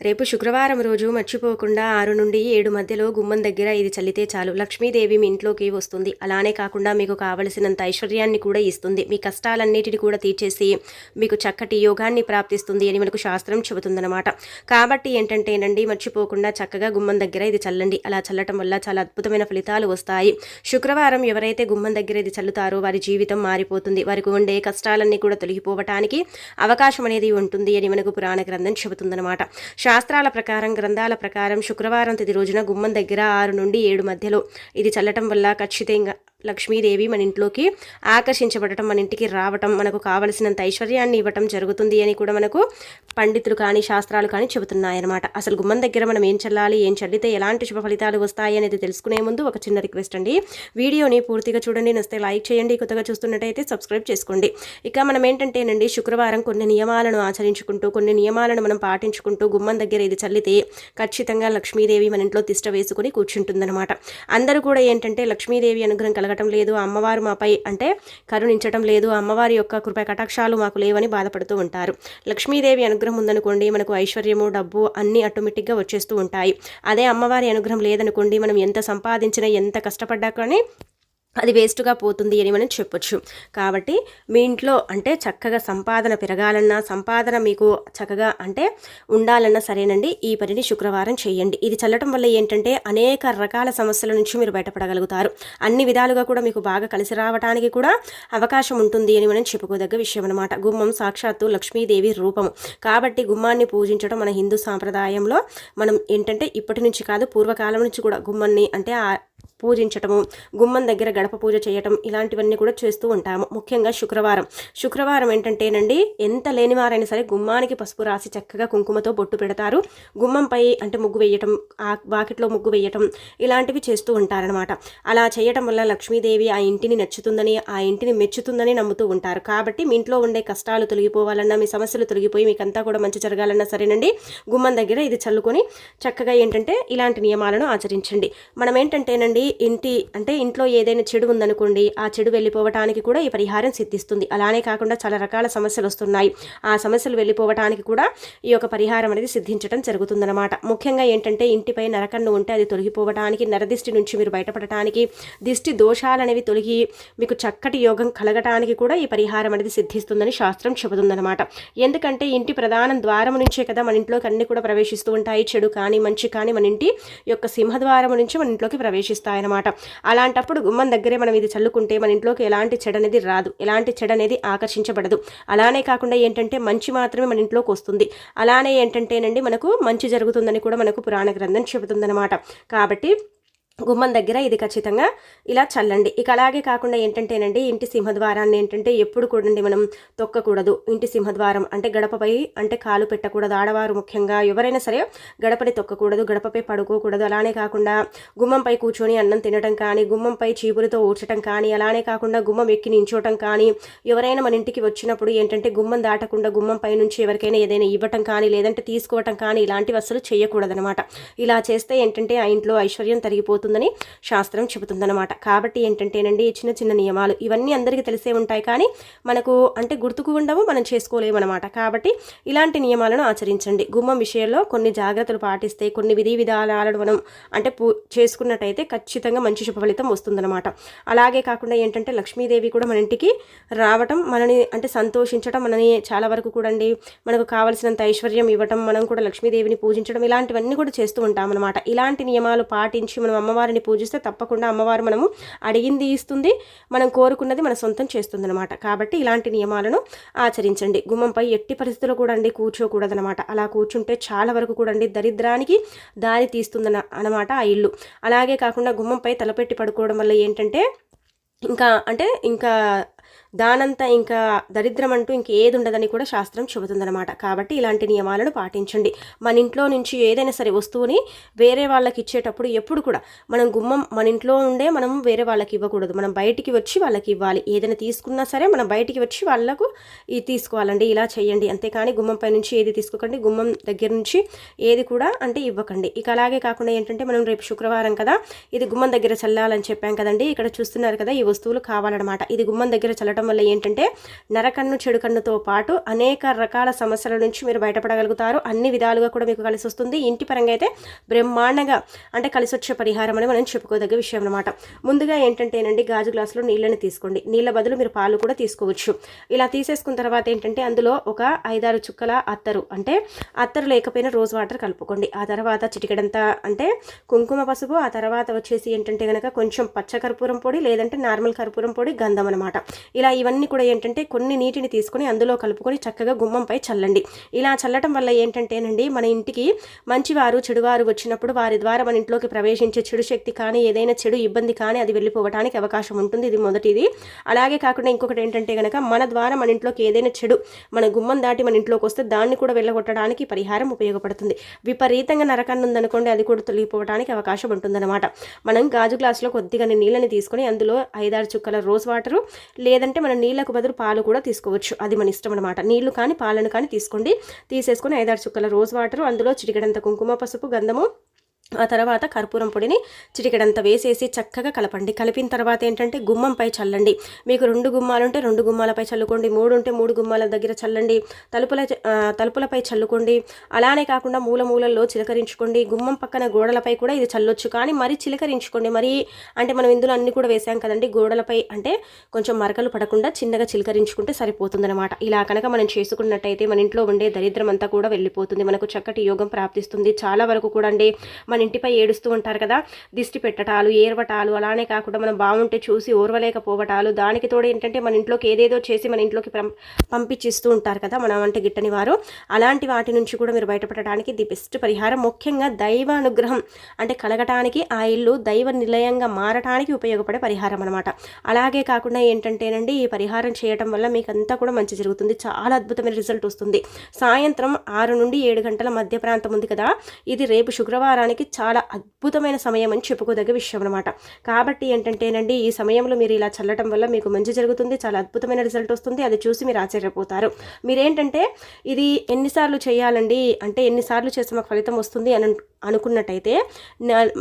రేపు శుక్రవారం రోజు మర్చిపోకుండా ఆరు నుండి ఏడు మధ్యలో గుమ్మం దగ్గర ఇది చల్లితే చాలు. లక్ష్మీదేవి మీ ఇంట్లోకి వస్తుంది. అలానే కాకుండా మీకు కావలసినంత ఐశ్వర్యాన్ని కూడా ఇస్తుంది. మీ కష్టాలన్నిటిని కూడా తీర్చేసి మీకు చక్కటి యోగాన్ని ప్రాప్తిస్తుంది అని మనకు శాస్త్రం చెబుతుందన్నమాట. కాబట్టి ఏంటంటేనండి మర్చిపోకుండా చక్కగా గుమ్మం దగ్గర ఇది చల్లండి. అలా చల్లటం వల్ల చాలా అద్భుతమైన ఫలితాలు వస్తాయి. శుక్రవారం ఎవరైతే గుమ్మం దగ్గర ఇది చల్లుతారో వారి జీవితం మారిపోతుంది. వారికి ఉండే కష్టాలన్నీ కూడా తొలగిపోవటానికి అవకాశం అనేది ఉంటుంది అని మనకు పురాణ గ్రంథం చెబుతుందన్నమాట. శాస్త్రాల ప్రకారం గ్రంథాల ప్రకారం శుక్రవారం తిది రోజున గుమ్మం దగ్గర ఆరు నుండి ఏడు మధ్యలో ఇది చల్లటం వల్ల ఖచ్చితంగా లక్ష్మీదేవి మన ఇంట్లోకి ఆకర్షించబడటం మన ఇంటికి రావటం మనకు కావలసినంత ఐశ్వర్యాన్ని ఇవ్వటం జరుగుతుంది అని కూడా మనకు పండితులు కానీ శాస్త్రాలు కానీ చెబుతున్నాయన్నమాట. అసలు గుమ్మం దగ్గర మనం ఏం చల్లాలి ఏం చల్లితే ఎలాంటి శుభ ఫలితాలు వస్తాయి అనేది తెలుసుకునే ముందు ఒక చిన్న రిక్వెస్ట్ అండి. వీడియోని పూర్తిగా చూడండి నస్తే లైక్ చేయండి కొత్తగా చూస్తున్నట్టయితే సబ్స్క్రైబ్ చేసుకోండి. ఇక మనం ఏంటంటేనండి శుక్రవారం కొన్ని నియమాలను ఆచరించుకుంటూ కొన్ని నియమాలను మనం పాటించుకుంటూ గుమ్మం దగ్గర ఇది చల్లితే ఖచ్చితంగా లక్ష్మీదేవి మన ఇంట్లో తిష్ట వేసుకుని కూర్చుంటుందన్నమాట. అందరూ కూడా ఏంటంటే లక్ష్మీదేవి అనుగ్రహం కలగటం లేదు అమ్మవారు మాపై అంటే కరుణించటం లేదు అమ్మవారి యొక్క కృప కటాక్షాలు మాకు లేవని బాధపడుతూ ఉంటారు. లక్ష్మీదేవి అనుగ్రహం ఉందనుకోండి మనకు ఐశ్వర్యము డబ్బు అన్నీ ఆటోమేటిక్గా వచ్చేస్తూ ఉంటాయి. అదే అమ్మవారి అనుగ్రహం లేదనుకోండి మనం ఎంత సంపాదించినా ఎంత కష్టపడ్డా కానీ అది వేస్ట్గా పోతుంది అని మనం చెప్పొచ్చు. కాబట్టి మీ ఇంట్లో అంటే చక్కగా సంపాదన పెరగాలన్నా సంపాదన మీకు చక్కగా అంటే ఉండాలన్నా సరేనండి ఈ పనిని శుక్రవారం చేయండి. ఇది చల్లటం వల్ల ఏంటంటే అనేక రకాల సమస్యల నుంచి మీరు బయటపడగలుగుతారు. అన్ని విధాలుగా కూడా మీకు బాగా కలిసి రావడానికి కూడా అవకాశం ఉంటుంది అని మనం చెప్పుకోదగ్గ విషయం అనమాట గుమ్మం సాక్షాత్తు లక్ష్మీదేవి రూపము. కాబట్టి గుమ్మాన్ని పూజించడం మన హిందూ సాంప్రదాయంలో మనం ఏంటంటే ఇప్పటి నుంచి కాదు పూర్వకాలం నుంచి కూడా గుమ్మాన్ని అంటే పూజించటము గుమ్మం దగ్గర గడప పూజ చేయటం ఇలాంటివన్నీ కూడా చేస్తూ ఉంటాము. ముఖ్యంగా శుక్రవారం. శుక్రవారం ఏంటంటేనండి ఎంత లేనివారైనా సరే గుమ్మానికి పసుపు రాసి చక్కగా కుంకుమతో బొట్టు పెడతారు. గుమ్మంపై అంటే ముగ్గు వేయటం ఆ వాకిట్లో ముగ్గు వేయటం ఇలాంటివి చేస్తూ ఉంటారనమాట అలా చేయటం వల్ల లక్ష్మీదేవి ఆ ఇంటిని నచ్చుతుందని ఆ ఇంటిని మెచ్చుతుందని నమ్ముతూ ఉంటారు. కాబట్టి మీ ఇంట్లో ఉండే కష్టాలు తొలగిపోవాలన్నా మీ సమస్యలు తొలగిపోయి మీకంతా కూడా మంచి జరగాలన్నా సరేనండి. గుమ్మం దగ్గర ఇది చల్లుకొని చక్కగా ఏంటంటే ఇలాంటి నియమాలను ఆచరించండి. మనం ఏంటంటేనండి ఇంటి అంటే ఇంట్లో ఏదైనా చెడు ఉందనుకోండి ఆ చెడు వెళ్ళిపోవటానికి కూడా ఈ పరిహారం సిద్ధిస్తుంది. అలానే కాకుండా చాలా రకాల సమస్యలు వస్తున్నాయి. ఆ సమస్యలు వెళ్ళిపోవటానికి కూడా ఈ యొక్క పరిహారం అనేది సిద్ధించడం జరుగుతుందన్నమాట. ముఖ్యంగా ఏంటంటే ఇంటిపై నరకన్ను ఉంటే అది తొలగిపోవటానికి నరదిష్టి నుంచి మీరు బయటపడటానికి దిష్టి దోషాలు అనేవి తొలగి మీకు చక్కటి యోగం కలగటానికి కూడా ఈ పరిహారం అనేది సిద్ధిస్తుందని శాస్త్రం చెబుతుందన్నమాట. ఎందుకంటే ఇంటి ప్రధానం ద్వారం నుంచే కదా మన ఇంట్లోకి అన్ని కూడా ప్రవేశిస్తూ ఉంటాయి. చెడు కానీ మంచి కానీ మన ఇంటి యొక్క సింహద్వారం నుంచి మన ఇంట్లోకి ప్రవేశిస్తుంది వస్తాయన్నమాట. అలాంటప్పుడు గుమ్మం దగ్గరే మనం ఇది చల్లుకుంటే మన ఇంట్లోకి ఎలాంటి చెడు అనేది రాదు. ఎలాంటి చెడు అనేది ఆకర్షించబడదు. అలానే కాకుండా ఏంటంటే మంచి మాత్రమే మన ఇంట్లోకి వస్తుంది. అలానే ఏంటంటేనండి మనకు మంచి జరుగుతుందని కూడా మనకు పురాణ గ్రంథం చెబుతుందన్నమాట. కాబట్టి గుమ్మం దగ్గర ఇది ఖచ్చితంగా ఇలా చల్లండి. ఇక అలాగే కాకుండా ఏంటంటేనండి ఇంటి సింహద్వారాన్ని ఏంటంటే ఎప్పుడు కూడండి మనం తొక్కకూడదు. ఇంటి సింహద్వారం అంటే గడపపై అంటే కాలు పెట్టకూడదు. ఆడవారు ముఖ్యంగా ఎవరైనా సరే గడపని తొక్కకూడదు గడపపై పడుకోకూడదు. అలానే కాకుండా గుమ్మంపై కూర్చొని అన్నం తినడం కానీ గుమ్మంపై చీపులతో ఊడ్చడం కానీ అలానే కాకుండా గుమ్మం ఎక్కి నించోటం కానీ ఎవరైనా మన ఇంటికి వచ్చినప్పుడు ఏంటంటే గుమ్మం దాటకుండా గుమ్మంపై నుంచి ఎవరికైనా ఏదైనా ఇవ్వటం కానీ లేదంటే తీసుకోవటం కానీ ఇలాంటివి అసలు చేయకూడదనమాట ఇలా చేస్తే ఏంటంటే ఆ ఇంట్లో ఐశ్వర్యం తరిగిపోతుంది. అవుతుందని శాస్త్రం చెబుతుందన్నమాట. కాబట్టి ఏంటంటేనండి చిన్న చిన్న నియమాలు ఇవన్నీ అందరికీ తెలిసే ఉంటాయి కానీ మనకు అంటే గుర్తుకు ఉండవు మనం చేసుకోలేమన్నమాట. కాబట్టి ఇలాంటి నియమాలను ఆచరించండి. గుమ్మం విషయంలో కొన్ని జాగ్రత్తలు పాటిస్తే కొన్ని విధి విధానాలను మనం అంటే పూ చేసుకున్నట్టయితే ఖచ్చితంగా మంచి శుభ ఫలితం వస్తుందన్నమాట. అలాగే కాకుండా ఏంటంటే లక్ష్మీదేవి కూడా మన ఇంటికి రావటం మనని అంటే సంతోషించడం మనని చాలా వరకు కూడా అండి మనకు కావలసినంత ఐశ్వర్యం ఇవ్వటం మనం కూడా లక్ష్మీదేవిని పూజించడం ఇలాంటివన్నీ కూడా చేస్తూ ఉంటాం అనమాట ఇలాంటి నియమాలు పాటించి మనం అమ్మ అమ్మవారిని పూజిస్తే తప్పకుండా అమ్మవారు మనము అడిగింది ఇస్తుంది. మనం కోరుకున్నది మన సొంతం చేస్తుంది అనమాట కాబట్టి ఇలాంటి నియమాలను ఆచరించండి. గుమ్మంపై ఎట్టి పరిస్థితుల్లో కూడా అండి కూర్చోకూడదనమాట అలా కూర్చుంటే చాలా వరకు కూడా అండి దరిద్రానికి దారి తీస్తుందన అనమాట ఆ ఇల్లు. అలాగే కాకుండా గుమ్మంపై తలపెట్టి పడుకోవడం వల్ల ఏంటంటే ఇంకా అంటే ఇంకా దానంతా ఇంకా దరిద్రం అంటూ ఇంకేది ఉండదని కూడా శాస్త్రం చెబుతుందనమాట కాబట్టి ఇలాంటి నియమాలను పాటించండి. మన ఇంట్లో నుంచి ఏదైనా సరే వస్తువుని వేరే వాళ్ళకి ఇచ్చేటప్పుడు ఎప్పుడు కూడా మనం గుమ్మం మన ఇంట్లో ఉండే మనం వేరే వాళ్ళకి ఇవ్వకూడదు. మనం బయటికి వచ్చి వాళ్ళకి ఇవ్వాలి. ఏదైనా తీసుకున్నా సరే మనం బయటికి వచ్చి వాళ్ళకు ఇది తీసుకోవాలండి ఇలా చేయండి అంతేకాని గుమ్మం పై నుంచి ఏది తీసుకోకండి గుమ్మం దగ్గర నుంచి ఏది కూడా అంటే ఇవ్వకండి. ఇక అలాగే కాకుండా ఏంటంటే మనం రేపు శుక్రవారం కదా ఇది గుమ్మం దగ్గర చల్లాలని చెప్పాం కదండి. ఇక్కడ చూస్తున్నారు కదా ఈ వస్తువులు కావాలన్నమాట. ఇది గుమ్మం దగ్గర చల్లటం చేసుకోవడం వల్ల ఏంటంటే నరకన్ను చెడు కన్నుతో పాటు అనేక రకాల సమస్యల నుంచి మీరు బయటపడగలుగుతారు. అన్ని విధాలుగా కూడా మీకు కలిసి వస్తుంది. ఇంటి పరంగా అయితే బ్రహ్మాండంగా అంటే కలిసి వచ్చే పరిహారం అని మనం చెప్పుకోదగ్గ విషయం అనమాట ముందుగా ఏంటంటేనండి గాజు గ్లాసులో నీళ్ళని తీసుకోండి. నీళ్ళ బదులు మీరు పాలు కూడా తీసుకోవచ్చు. ఇలా తీసేసుకున్న తర్వాత ఏంటంటే అందులో ఒక ఐదారు చుక్కల అత్తరు. అంటే అత్తరు లేకపోయినా రోజు వాటర్ కలుపుకోండి. ఆ తర్వాత చిటికెడంతా అంటే కుంకుమ పసుపు ఆ తర్వాత వచ్చేసి ఏంటంటే కనుక కొంచెం పచ్చ కర్పూరం పొడి లేదంటే నార్మల్ కర్పూరం పొడి గంధం అనమాట ఇలా ఇవన్నీ కూడా ఏంటంటే కొన్ని నీటిని తీసుకొని అందులో కలుపుకొని చక్కగా గుమ్మంపై చల్లండి. ఇలా చల్లటం వల్ల ఏంటంటేనండి మన ఇంటికి మంచివారు చెడువారు వచ్చినప్పుడు వారి ద్వారా మన ఇంట్లోకి ప్రవేశించే చెడు శక్తి కానీ ఏదైనా చెడు ఇబ్బంది కానీ అది వెళ్ళిపోవడానికి అవకాశం ఉంటుంది. ఇది మొదటిది. అలాగే కాకుండా ఇంకొకటి ఏంటంటే కనుక మన ద్వారా మన ఇంట్లోకి ఏదైనా చెడు మన గుమ్మం దాటి మన ఇంట్లోకి వస్తే దాన్ని కూడా వెళ్ళగొట్టడానికి పరిహారం ఉపయోగపడుతుంది. విపరీతంగా నరకాన్ని ఉందనుకోండి అది కూడా తొలగిపోవడానికి అవకాశం ఉంటుందన్నమాట. మనం గాజు గ్లాసులో కొద్దిగా నీళ్ళని తీసుకొని అందులో ఐదారు చుక్కల రోజ్ వాటరు లేదంటే మన నీళ్ళకు బదులు పాలు కూడా తీసుకోవచ్చు. అది మన ఇష్టం అనమాట నీళ్ళు కానీ పాలను కానీ తీసుకోండి. తీసేసుకొని ఐదారు చుక్కల రోజ్ వాటర్ అందులో చిటికెడంత కుంకుమ పసుపు గంధము ఆ తర్వాత కర్పూరం పొడిని చిటికెడంత వేసేసి చక్కగా కలపండి. కలిపిన తర్వాత ఏంటంటే గుమ్మంపై చల్లండి. మీకు రెండు గుమ్మాలు ఉంటే రెండు గుమ్మాలపై చల్లుకోండి. మూడు ఉంటే మూడు గుమ్మాల దగ్గర చల్లండి. తలుపుల తలుపులపై చల్లుకోండి. అలానే కాకుండా మూల మూలల్లో చిలకరించుకోండి. గుమ్మం పక్కన గోడలపై కూడా ఇది చల్లొచ్చు. కానీ మరీ చిలకరించుకోండి. మరి అంటే మనం ఇందులో అన్ని కూడా వేసాం కదండి. గోడలపై అంటే కొంచెం మరకలు పడకుండా చిన్నగా చిలకరించుకుంటే సరిపోతుందన్నమాట. ఇలా కనుక మనం చేసుకున్నట్టయితే మన ఇంట్లో ఉండే దరిద్రం అంతా కూడా వెళ్ళిపోతుంది. మనకు చక్కటి యోగం ప్రాప్తిస్తుంది. చాలా వరకు కూడా అండి మన ఇంటిపై ఏడుస్తూ ఉంటారు కదా. దిష్టి పెట్టటాలు ఏర్వటాలు అలానే కాకుండా మనం బాగుంటే చూసి ఓర్వలేకపోవటాలు దానికి తోడు ఏంటంటే మన ఇంట్లోకి ఏదేదో చేసి మన ఇంట్లోకి పంపించిస్తూ ఉంటారు కదా మనం అంటే గిట్టని వారు. అలాంటి వాటి నుంచి కూడా మీరు బయటపడటానికి ది బెస్ట్ పరిహారం. ముఖ్యంగా దైవ అనుగ్రహం అంటే కలగటానికి ఆ ఇల్లు దైవ నిలయంగా మారటానికి ఉపయోగపడే పరిహారం అనమాట అలాగే కాకుండా ఏంటంటేనండి ఈ పరిహారం చేయటం వల్ల మీకు అంతా కూడా మంచి జరుగుతుంది. చాలా అద్భుతమైన రిజల్ట్ వస్తుంది. సాయంత్రం ఆరు నుండి ఏడు గంటల మధ్య ప్రాంతం ఉంది కదా. ఇది రేపు శుక్రవారానికి చేయడానికి చాలా అద్భుతమైన సమయం అని చెప్పుకోదగ్గ విషయం అనమాట కాబట్టి ఏంటంటేనండి ఈ సమయంలో మీరు ఇలా చల్లటం వల్ల మీకు మంచి జరుగుతుంది చాలా అద్భుతమైన రిజల్ట్ వస్తుంది అది చూసి మీరు ఆశ్చర్యపోతారు. మీరేంటంటే ఇది ఎన్నిసార్లు చేయాలండి అంటే ఎన్నిసార్లు చేస్తే మాకు ఫలితం వస్తుంది అని అనుకున్నట్టయితే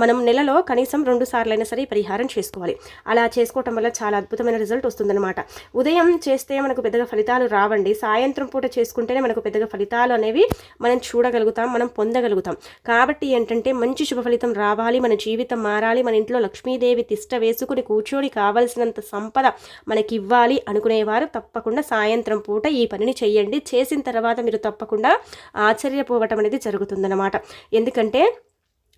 మనం నెలలో కనీసం రెండు సార్లు అయినా సరే పరిహారం చేసుకోవాలి. అలా చేసుకోవటం వల్ల చాలా అద్భుతమైన రిజల్ట్ వస్తుందన్నమాట. ఉదయం చేస్తే మనకు పెద్దగా ఫలితాలు రావండి. సాయంత్రం పూట చేసుకుంటేనే మనకు పెద్దగా ఫలితాలు అనేవి మనం చూడగలుగుతాం మనం పొందగలుగుతాం. కాబట్టి ఏంటంటే మంచి శుభ ఫలితం రావాలి మన జీవితం మారాలి మన ఇంట్లో లక్ష్మీదేవి తిష్ట వేసుకుని కూర్చొని కావలసినంత సంపద మనకి ఇవ్వాలి అనుకునేవారు తప్పకుండా సాయంత్రం పూట ఈ పనిని చేయండి. చేసిన తర్వాత మీరు తప్పకుండా ఆశ్చర్యపోవటం అనేది జరుగుతుందన్నమాట. ఎందుకంటే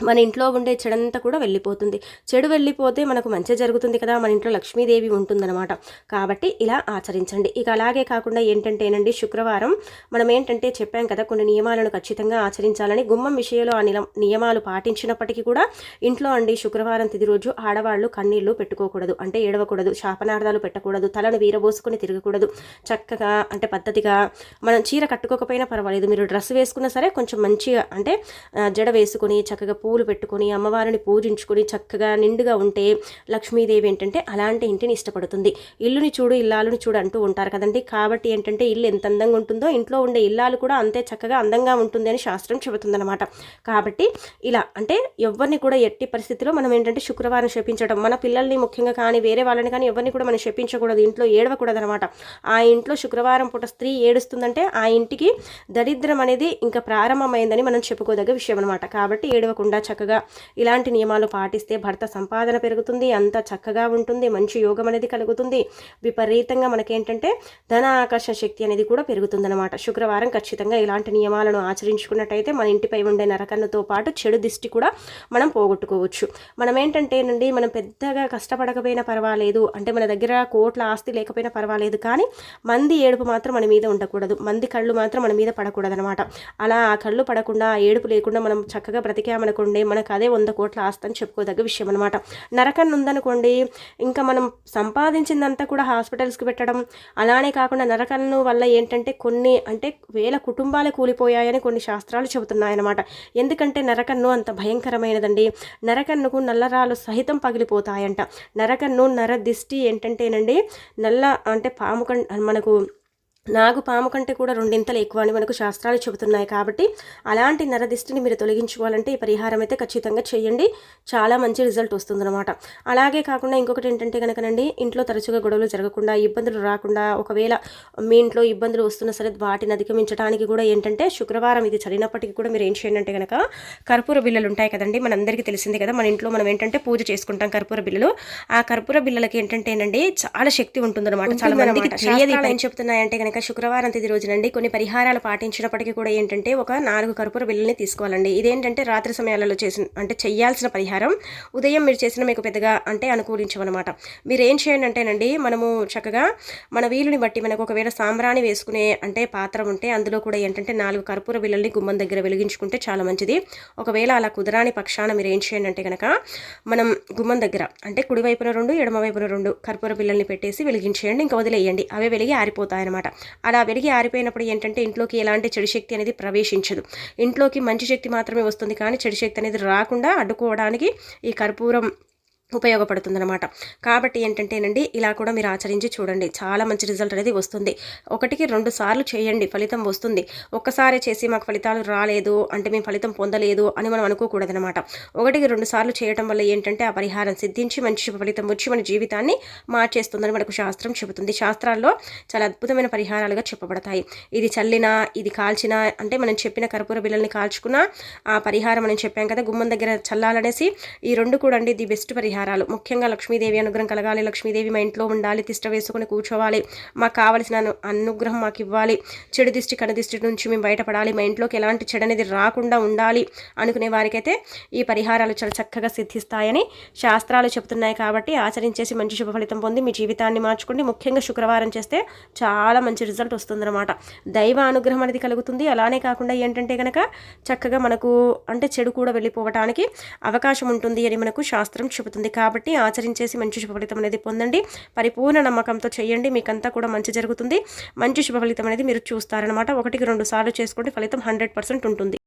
మన ఇంట్లో ఉండే చెడంతా కూడా వెళ్ళిపోతుంది. చెడు వెళ్ళిపోతే మనకు మంచి జరుగుతుంది కదా మన ఇంట్లో లక్ష్మీదేవి ఉంటుందన్నమాట. కాబట్టి ఇలా ఆచరించండి. ఇక అలాగే కాకుండా ఏంటంటేనండి శుక్రవారం మనం ఏంటంటే చెప్పాం కదా కొన్ని నియమాలను ఖచ్చితంగా ఆచరించాలని. గుమ్మం విషయంలో ఆ నియమాలు పాటించినప్పటికీ కూడా ఇంట్లో అండి శుక్రవారం తిది రోజు ఆడవాళ్ళు కన్నీళ్ళు పెట్టుకోకూడదు. అంటే ఏడవకూడదు శాపనార్థాలు పెట్టకూడదు తలను వీరబోసుకుని తిరగకూడదు. చక్కగా అంటే పద్ధతిగా మనం చీర కట్టుకోకపోయినా పర్వాలేదు. మీరు డ్రెస్ వేసుకున్నా సరే కొంచెం మంచిగా అంటే జడ వేసుకుని చక్కగా పూలు పెట్టుకొని అమ్మవారిని పూజించుకొని చక్కగా నిండుగా ఉంటే లక్ష్మీదేవి ఏంటంటే అలాంటి ఇంటిని ఇష్టపడుతుంది. ఇల్లుని చూడు ఇల్లాలుని చూడు అంటూ ఉంటారు కదండి. కాబట్టి ఏంటంటే ఇల్లు ఎంత అందంగా ఉంటుందో ఇంట్లో ఉండే ఇల్లాలు కూడా అంతే చక్కగా అందంగా ఉంటుంది అని శాస్త్రం చెబుతుందన్నమాట. కాబట్టి ఇలా అంటే ఎవరిని కూడా ఎట్టి పరిస్థితిలో మనం ఏంటంటే శుక్రవారం శపించడం మన పిల్లల్ని ముఖ్యంగా కానీ వేరే వాళ్ళని కానీ ఎవరిని కూడా మనం శపించకూడదు ఇంట్లో ఏడవకూడదు అనమాట ఆ ఇంట్లో శుక్రవారం పూట స్త్రీ ఏడుస్తుందంటే ఆ ఇంటికి దరిద్రం అనేది ఇంకా ప్రారంభమైందని మనం చెప్పుకోదగ్గ విషయం అనమాట కాబట్టి ఏడవకుండా చక్కగా ఇలాంటి నియమాలు పాటిస్తే భర్త సంపాదన పెరుగుతుంది అంత చక్కగా ఉంటుంది మంచి యోగం అనేది కలుగుతుంది. విపరీతంగా మనకేంటంటే ధన ఆకర్షణ శక్తి అనేది కూడా పెరుగుతుందన్నమాట. శుక్రవారం ఖచ్చితంగా ఇలాంటి నియమాలను ఆచరించుకున్నట్టయితే మన ఇంటిపై ఉండే నరకన్నుతో పాటు చెడు దిష్టి కూడా మనం పోగొట్టుకోవచ్చు. మనం ఏంటంటే నుండి మనం పెద్దగా కష్టపడకపోయినా పర్వాలేదు అంటే మన దగ్గర కోట్ల ఆస్తి లేకపోయినా పర్వాలేదు కానీ మంది ఏడుపు మాత్రం మన మీద ఉండకూడదు. మంది కళ్ళు మాత్రం మన మీద పడకూడదనమాట అలా ఆ కళ్ళు పడకుండా ఏడుపు లేకుండా మనం చక్కగా బ్రతికామనుకోండి అనుకోండి మనకు అదే వంద కోట్ల ఆస్తి అని చెప్పుకోదగ్గ విషయం అనమాట నరకన్ను ఉందనుకోండి ఇంకా మనం సంపాదించిందంతా కూడా హాస్పిటల్స్కి పెట్టడం అలానే కాకుండా నరకన్ను వల్ల ఏంటంటే కొన్ని అంటే వేల కుటుంబాలు కూలిపోయాయని కొన్ని శాస్త్రాలు చెబుతున్నాయన్నమాట. ఎందుకంటే నరకన్ను అంత భయంకరమైనదండి. నరకన్నుకు నల్లరాలు సహితం పగిలిపోతాయంట. నరకన్ను నర దిష్టి ఏంటంటేనండి నల్ల అంటే పాము మనకు నాగు పాము కంటే కూడా రెండింతలు ఎక్కువ అని మనకు శాస్త్రాలు చెబుతున్నాయి కాబట్టి అలాంటి నరదిష్టిని మీరు తొలగించుకోవాలంటే ఈ పరిహారం అయితే ఖచ్చితంగా చేయండి. చాలా మంచి రిజల్ట్ వస్తుందన్నమాట. అలాగే కాకుండా ఇంకొకటి ఏంటంటే కనుకనండి ఇంట్లో తరచుగా గొడవలు జరగకుండా ఇబ్బందులు రాకుండా ఒకవేళ మీ ఇంట్లో ఇబ్బందులు వస్తున్నా సరే వాటిని అధిగమించడానికి కూడా ఏంటంటే శుక్రవారం ఇది చదివినప్పటికీ కూడా మీరు ఏం చేయండి అంటే కనుక కర్పూర బిల్లలు ఉంటాయి కదండి మనందరికీ తెలిసిందే కదా మన ఇంట్లో మనం ఏంటంటే పూజ చేసుకుంటాం కర్పూర బిల్లలు ఆ కర్పూర బిల్లలకి ఏంటంటేనండి చాలా శక్తి ఉంటుందన్నమాట చాలా మందికి తెలియదు ఏం చెప్తున్నాయంటే కనుక శుక్రవారం తేదీ రోజునండి కొన్ని పరిహారాలు పాటించినప్పటికీ కూడా ఏంటంటే ఒక నాలుగు కర్పూర బిళ్ళని తీసుకోవాలండి. ఇదేంటంటే రాత్రి సమయాలలో చేసిన అంటే చేయాల్సిన పరిహారం. ఉదయం మీరు చేసిన మీకు పెద్దగా అంటే అనుకూలించమన్నమాట మీరు ఏం చేయండి అంటేనండి మనము చక్కగా మన వీలుని బట్టి మనకు ఒకవేళ సాంబ్రాణి వేసుకునే అంటే పాత్ర ఉంటే అందులో కూడా ఏంటంటే నాలుగు కర్పూర బిల్లల్ని గుమ్మం దగ్గర వెలిగించుకుంటే చాలా మంచిది. ఒకవేళ అలా కుదరాని పక్షాన మీరు ఏం చేయండి అంటే కనుక మనం గుమ్మం దగ్గర అంటే కుడివైపున రెండు ఎడమవైపున రెండు కర్పూర బిల్లల్ని పెట్టేసి వెలిగించేయండి. ఇంకా వదిలేయండి. అవే వెలిగి ఆరిపోతాయన్నమాట. అలా వెలిగి ఆరిపోయినప్పుడు ఏంటంటే ఇంట్లోకి ఎలాంటి చెడు శక్తి అనేది ప్రవేశించదు. ఇంట్లోకి మంచి శక్తి మాత్రమే వస్తుంది. కానీ చెడు శక్తి అనేది రాకుండా అడ్డుకోవడానికి ఈ కర్పూరం ఉపయోగపడుతుందన్నమాట. కాబట్టి ఏంటంటేనండి ఇలా కూడా మీరు ఆచరించి చూడండి. చాలా మంచి రిజల్ట్ అనేది వస్తుంది. ఒకటికి రెండు సార్లు చేయండి ఫలితం వస్తుంది. ఒక్కసారి చేసి మాకు ఫలితాలు రాలేదు అంటే మేము ఫలితం పొందలేదు అని మనం అనుకోకూడదనమాట ఒకటికి రెండు సార్లు చేయడం వల్ల ఏంటంటే ఆ పరిహారం సిద్ధించి మంచి ఫలితం వచ్చి మన జీవితాన్ని మార్చేస్తుందని మనకు శాస్త్రం చెబుతుంది. శాస్త్రాల్లో చాలా అద్భుతమైన పరిహారాలుగా చెప్పబడతాయి. ఇది చల్లినా ఇది కాల్చినా అంటే మనం చెప్పిన కర్పూర బిల్లల్ని కాల్చుకున్నా ఆ పరిహారం మనం చెప్పాం కదా గుమ్మం దగ్గర చల్లాలనేసి ఈ రెండు కూడా అండి ది బెస్ట్ పరిహారం. పరిహారాలు ముఖ్యంగా లక్ష్మీదేవి అనుగ్రహం కలగాలి. లక్ష్మీదేవి మా ఇంట్లో ఉండాలి. తిష్ట వేసుకుని కూర్చోవాలి. మాకు కావలసిన అనుగ్రహం మాకు ఇవ్వాలి. చెడు దిష్టి కనదిష్టి నుంచి మేము బయటపడాలి. మా ఇంట్లోకి ఎలాంటి చెడు అనేది రాకుండా ఉండాలి అనుకునే వారికైతే ఈ పరిహారాలు చాలా చక్కగా సిద్ధిస్తాయని శాస్త్రాలు చెబుతున్నాయి కాబట్టి ఆచరించేసి మంచి శుభ ఫలితం పొంది మీ జీవితాన్ని మార్చుకోండి. ముఖ్యంగా శుక్రవారం చేస్తే చాలా మంచి రిజల్ట్ వస్తుందన్నమాట. దైవ అనుగ్రహం అనేది కలుగుతుంది. అలానే కాకుండా ఏంటంటే కనుక చక్కగా మనకు అంటే చెడు కూడా వెళ్ళిపోవటానికి అవకాశం ఉంటుంది అని మనకు శాస్త్రం చెబుతుంది. కాబట్టి ఆచరించేసి మంచి శుభఫలితం అనేది పొందండి. పరిపూర్ణ నమ్మకంతో చేయండి. మీకంతా కూడా మంచి జరుగుతుంది. మంచి శుభ ఫలితం అనేది మీరు చూస్తారనమాట ఒకటికి రెండు సార్లు చేసుకుంటే ఫలితం హండ్రెడ్ పర్సెంట్ ఉంటుంది.